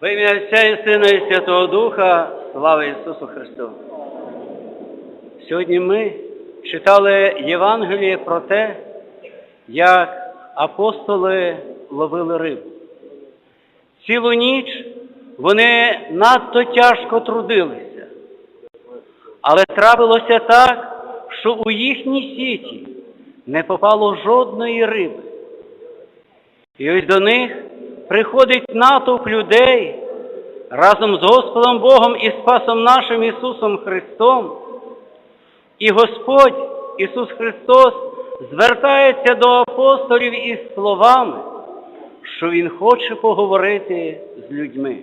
Во ім'я Отця і Сина і Святого Духа, слава Ісусу Христу. Сьогодні ми читали Євангеліє про те, як апостоли ловили рибу. Цілу ніч вони надто тяжко трудилися, але трапилося так, що у їхній сіті не попало жодної риби. І ось до них приходить натовп людей разом з Господом Богом і Спасом нашим Ісусом Христом. І Господь Ісус Христос звертається до апостолів із словами, що Він хоче поговорити з людьми.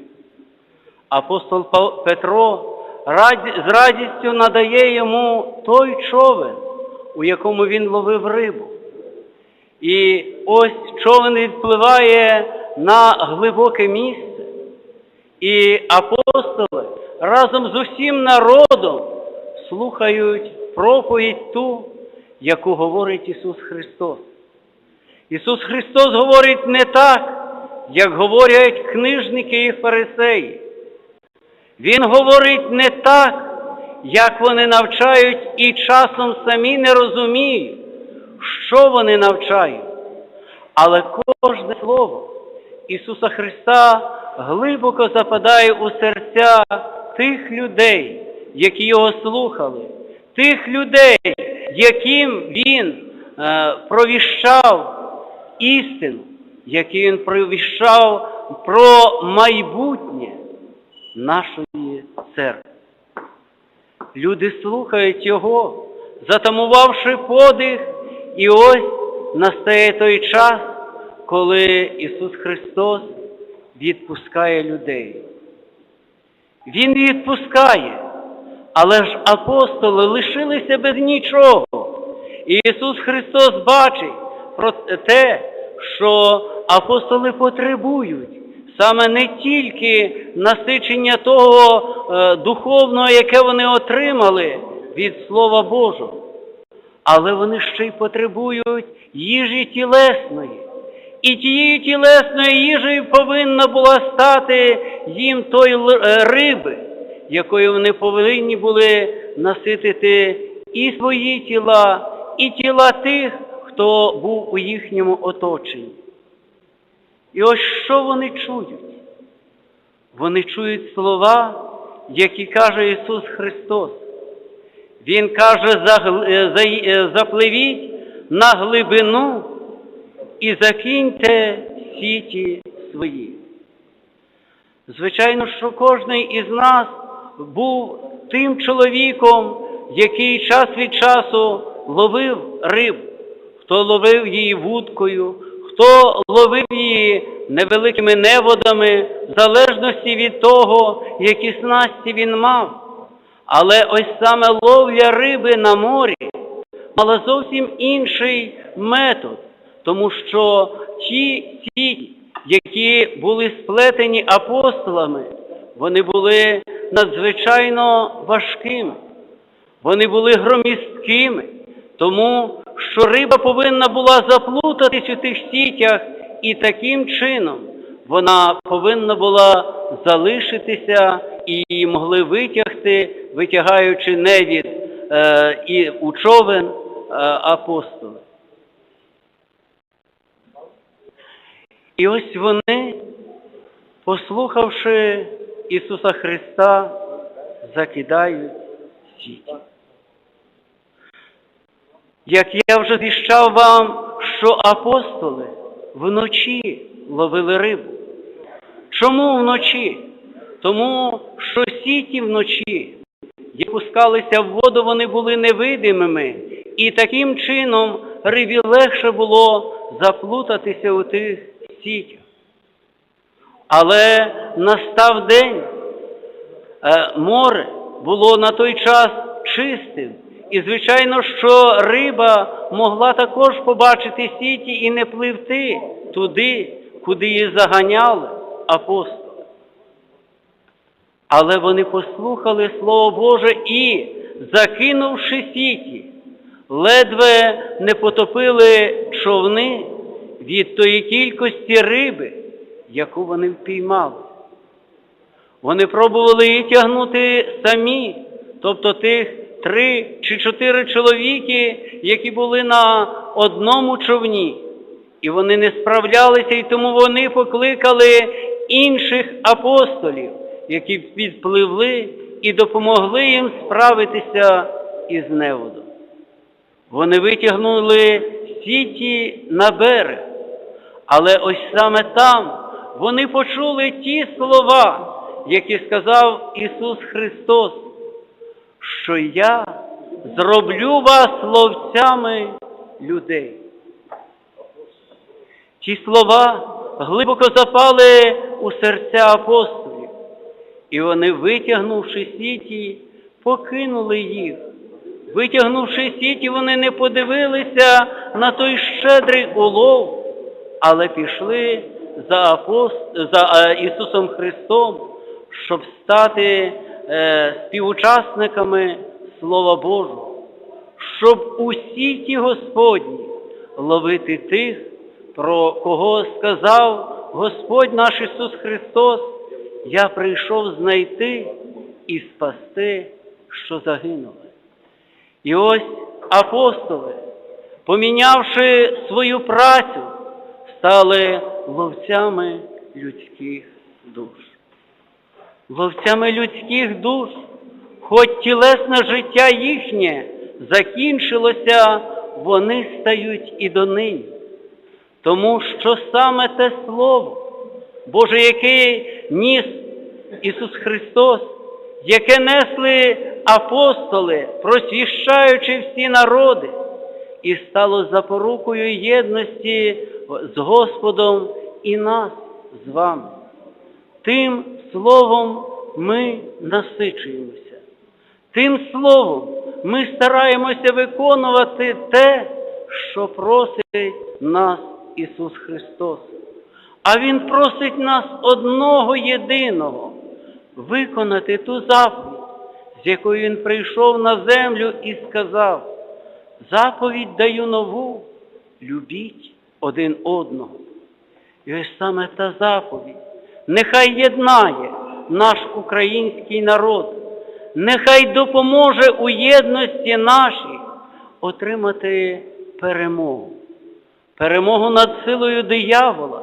Апостол Петро з радістю надає йому той човен, у якому він ловив рибу. І ось човен відпливає на глибоке місце, і апостоли разом з усім народом слухають проповідь ту, яку говорить Ісус Христос. Ісус Христос говорить не так, як говорять книжники і фарисеї. Він говорить не так, як вони навчають і часом самі не розуміють, що вони навчають. Але кожне слово Ісуса Христа глибоко западає у серця тих людей, які Його слухали, тих людей, яким Він е, провіщав істину, який Він провіщав про майбутнє нашої церкви. Люди слухають Його, затамувавши подих, і ось настає той час, коли Ісус Христос відпускає людей. Він відпускає, але ж апостоли лишилися без нічого. І Ісус Христос бачить про те, що апостоли потребують саме не тільки насичення того е, духовного, яке вони отримали від Слова Божого, але вони ще й потребують їжі тілесної. І тією тілесною їжею повинна була стати їм той е, риби, якою вони повинні були наситити і свої тіла, і тіла тих, хто був у їхньому оточенні. І ось що вони чують? Вони чують слова, які каже Ісус Христос. Він каже, «Загл- е, е, запливіть на глибину і закиньте сіті свої. Звичайно, що кожен із нас був тим чоловіком, який час від часу ловив рибу, хто ловив її вудкою, хто ловив її невеликими неводами, в залежності від того, які снасті він мав. Але ось саме ловля риби на морі мала зовсім інший метод, тому що ті сіті, які були сплетені апостолами, вони були надзвичайно важкими, вони були громісткими, тому що риба повинна була заплутатись у тих сітях, і таким чином вона повинна була залишитися і її могли витягти, витягаючи невід е, і у човен е, апостоли. І ось вони, послухавши Ісуса Христа, закидають сіті. Як я вже звіщав вам, що апостоли вночі ловили рибу. Чому вночі? Тому що сіті вночі, які пускалися в воду, вони були невидимими, і таким чином рибі легше було заплутатися у тих сітях. Але настав день, Е, море було на той час чистим. І, звичайно, що риба могла також побачити сіті і не пливти туди, куди її заганяли апостоли. Але вони послухали Слово Боже і, закинувши сіті, ледве не потопили човни від тої кількості риби, яку вони впіймали. Вони пробували її тягнути самі, тобто тих три чи чотири чоловіки, які були на одному човні. І вони не справлялися, і тому вони покликали інших апостолів, які підпливли і допомогли їм справитися із неводом. Вони витягнули сіті на берег, але ось саме там вони почули ті слова, які сказав Ісус Христос, що я зроблю вас ловцями людей. Ті слова глибоко запали у серця апостолів, і вони, витягнувши сіті, покинули їх. Витягнувши сіті, вони не подивилися на той щедрий улов, але пішли за, апост... за е, Ісусом Христом, щоб стати е, співучасниками Слова Божого, щоб у сіті Господні ловити тих, про кого сказав Господь наш Ісус Христос, я прийшов знайти і спасти, що загинули. І ось апостоли, помінявши свою працю, стали ловцями людських душ. Ловцями людських душ, хоч тілесне життя їхнє закінчилося, вони стають і донині. Тому що саме те Слово, Боже, яке ніс Ісус Христос, яке несли апостоли, просвіщаючи всі народи, і стало запорукою єдності з Господом і нас з вами. Тим словом ми насичуємося. Тим словом ми стараємося виконувати те, що просить нас Ісус Христос. А Він просить нас одного єдиного виконати ту заповідь, з якою Він прийшов на землю і сказав, заповідь даю нову, любіть один одного. І ось саме та заповідь нехай єднає наш український народ, нехай допоможе у єдності нашій отримати перемогу. Перемогу над силою диявола,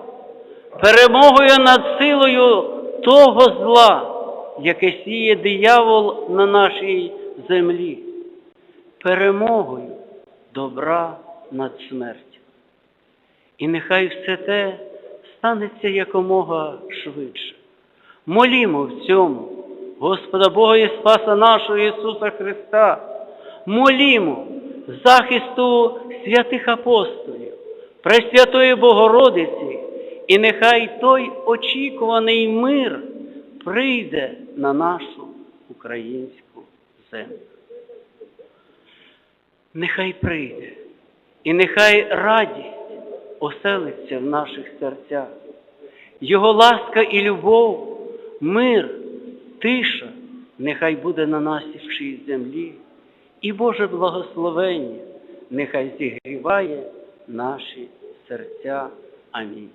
перемогою над силою того зла, яке сіє диявол на нашій землі, перемогою добра над смертю. І нехай все те станеться якомога швидше. Молімо в цьому Господа Бога і Спаса нашого Ісуса Христа, молімо захисту святих апостолів, Пресвятої Богородиці, і нехай той очікуваний мир прийде на нашу українську землю. Нехай прийде, і нехай радість оселиться в наших серцях. Його ласка і любов, мир, тиша, нехай буде на насівшій землі, і Боже благословення нехай зігріває наші серця. Амінь.